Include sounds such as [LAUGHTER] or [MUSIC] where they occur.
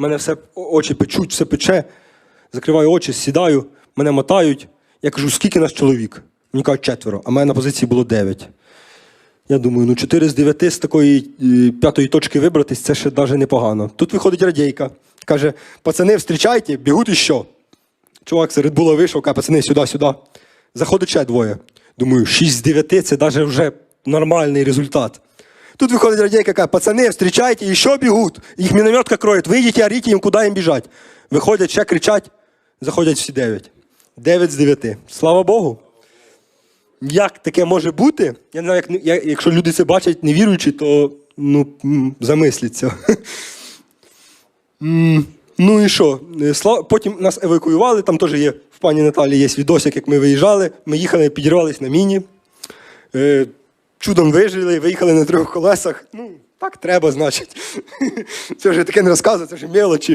мене все очі печуть, все пече. Закриваю очі, сідаю, мене мотають. Я кажу, скільки нас чоловік? Мені кажуть, четверо, а мене на позиції було дев'ять. Я думаю, ну 4 з 9 з такої е, п'ятої точки вибратись, це ще навіть непогано. Тут виходить радійка. Каже: пацани, встрічайте, бігуть і що? Чувак серед була вийшов, каже, пацани, сюди, сюди. Заходить ще двоє. Думаю, 6 з 9 це навіть вже нормальний результат. Тут виходить радійка, каже, пацани, встрічайте, і що бігуть? Їх мінометка кроють, вийдіть, оріть їм, куди їм біжать. Виходять, ще кричать, заходять всі 9. 9 з 9. Слава Богу. Як таке може бути? Я не знаю, як, я- якщо люди це бачать не віруючи, то ну. М, [LAUGHS] Ну і що? Е, Потім нас евакуювали, там теж є в пані Наталі є відосик, як ми виїжджали. Ми їхали, підірвались на міні. Чудом вижили, виїхали на трьох колесах. Ну, так треба, значить. [LAUGHS] Це вже таке не розказує, це вже мелочі.